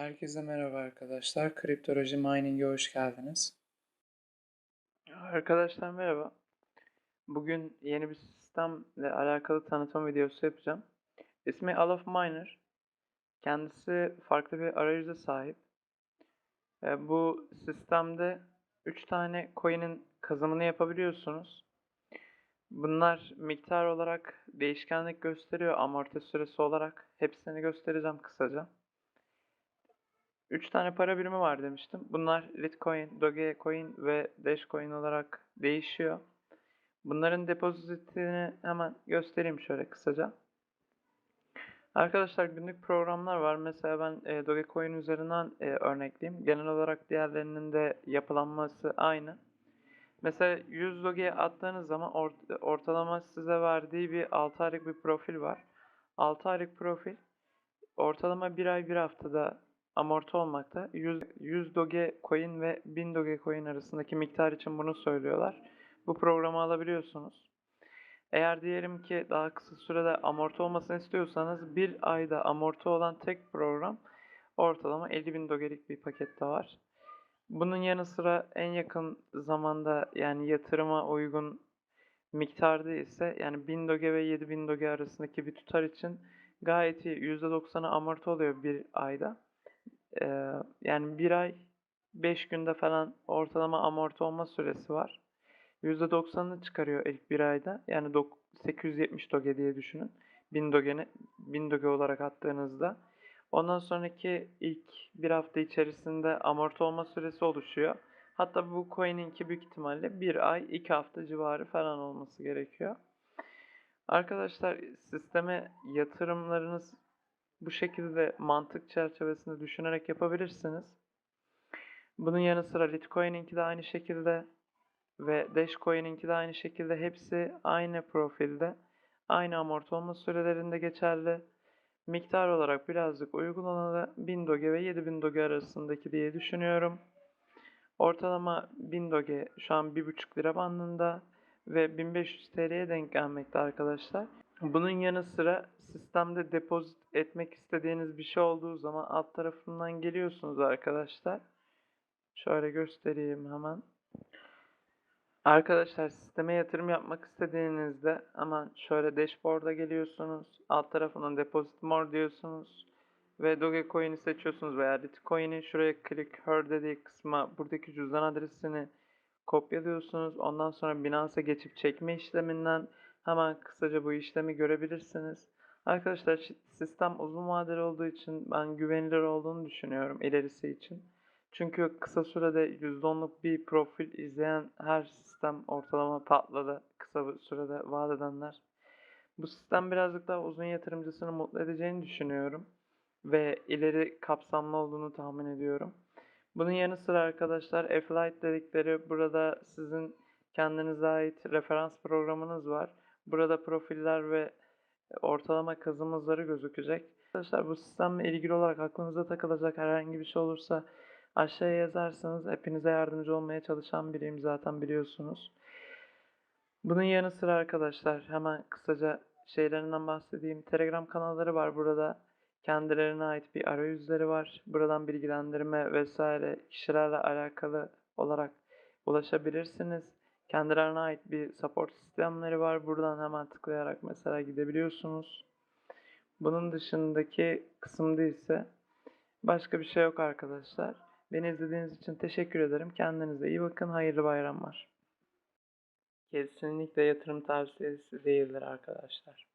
Herkese merhaba arkadaşlar. Kriptoloji Mining'e hoş geldiniz. Arkadaşlar merhaba. Bugün yeni bir sistemle alakalı tanıtım videosu yapacağım. İsmi Alaf Miner. Kendisi farklı bir arayüze sahip. Ve bu sistemde 3 tane coin'in kazanımını yapabiliyorsunuz. Bunlar miktar olarak değişkenlik gösteriyor amorti süresi olarak. Hepsini göstereceğim kısaca. 3 tane para birimi var demiştim. Bunlar Litecoin, Dogecoin ve Dashcoin olarak değişiyor. Bunların depozitini hemen göstereyim şöyle kısaca. Arkadaşlar günlük programlar var. Mesela ben e, Dogecoin üzerinden e, örnekleyeyim. Genel olarak diğerlerinin de yapılanması aynı. Mesela 100 Doge'ye attığınız zaman ort- ortalama size verdiği bir 6 aylık bir profil var. 6 aylık profil ortalama 1 ay 1 haftada amorti olmakta. 100, 100 Doge coin ve 1000 Doge coin arasındaki miktar için bunu söylüyorlar. Bu programı alabiliyorsunuz. Eğer diyelim ki daha kısa sürede amorti olmasını istiyorsanız bir ayda amorti olan tek program ortalama 50.000 Doge'lik bir pakette var. Bunun yanı sıra en yakın zamanda yani yatırıma uygun miktarda ise yani 1000 Doge ve 7000 Doge arasındaki bir tutar için gayet iyi. %90'ı amorti oluyor bir ayda. Ee, yani bir ay 5 günde falan ortalama amorti olma süresi var. %90'ını çıkarıyor ilk bir ayda. Yani dok- 870 doge diye düşünün. 1000 dogeni 1000 doge olarak attığınızda. Ondan sonraki ilk bir hafta içerisinde amorti olma süresi oluşuyor. Hatta bu coin'inki büyük ihtimalle bir ay, iki hafta civarı falan olması gerekiyor. Arkadaşlar sisteme yatırımlarınız bu şekilde mantık çerçevesinde düşünerek yapabilirsiniz. Bunun yanı sıra Litecoin'inki de aynı şekilde ve Dashcoin'inki de aynı şekilde hepsi aynı profilde. Aynı amorti olma sürelerinde geçerli. Miktar olarak birazcık uygun olanı 1000 Doge ve 7000 Doge arasındaki diye düşünüyorum. Ortalama 1000 Doge şu an 1,5 lira bandında ve 1500 TL'ye denk gelmekte arkadaşlar. Bunun yanı sıra sistemde depozit etmek istediğiniz bir şey olduğu zaman alt tarafından geliyorsunuz arkadaşlar. Şöyle göstereyim hemen. Arkadaşlar sisteme yatırım yapmak istediğinizde hemen şöyle dashboard'a geliyorsunuz. Alt tarafından deposit more diyorsunuz. Ve Dogecoin'i seçiyorsunuz veya Litecoin'i şuraya click here dediği kısma buradaki cüzdan adresini kopyalıyorsunuz. Ondan sonra Binance'a geçip çekme işleminden hemen kısaca bu işlemi görebilirsiniz. Arkadaşlar sistem uzun vadeli olduğu için ben güvenilir olduğunu düşünüyorum ilerisi için. Çünkü kısa sürede %10'luk bir profil izleyen her sistem ortalama patladı kısa sürede vaat edenler. Bu sistem birazcık daha uzun yatırımcısını mutlu edeceğini düşünüyorum ve ileri kapsamlı olduğunu tahmin ediyorum. Bunun yanı sıra arkadaşlar F-Lite dedikleri burada sizin kendinize ait referans programınız var. Burada profiller ve ortalama kazım hızları gözükecek. Arkadaşlar bu sistemle ilgili olarak aklınıza takılacak herhangi bir şey olursa aşağıya yazarsanız hepinize yardımcı olmaya çalışan biriyim zaten biliyorsunuz. Bunun yanı sıra arkadaşlar hemen kısaca şeylerinden bahsedeyim. Telegram kanalları var burada. Kendilerine ait bir arayüzleri var. Buradan bilgilendirme vesaire kişilerle alakalı olarak ulaşabilirsiniz. Kendilerine ait bir support sistemleri var. Buradan hemen tıklayarak mesela gidebiliyorsunuz. Bunun dışındaki kısımda ise başka bir şey yok arkadaşlar. Beni izlediğiniz için teşekkür ederim. Kendinize iyi bakın. Hayırlı bayramlar. Kesinlikle yatırım tavsiyesi değildir arkadaşlar.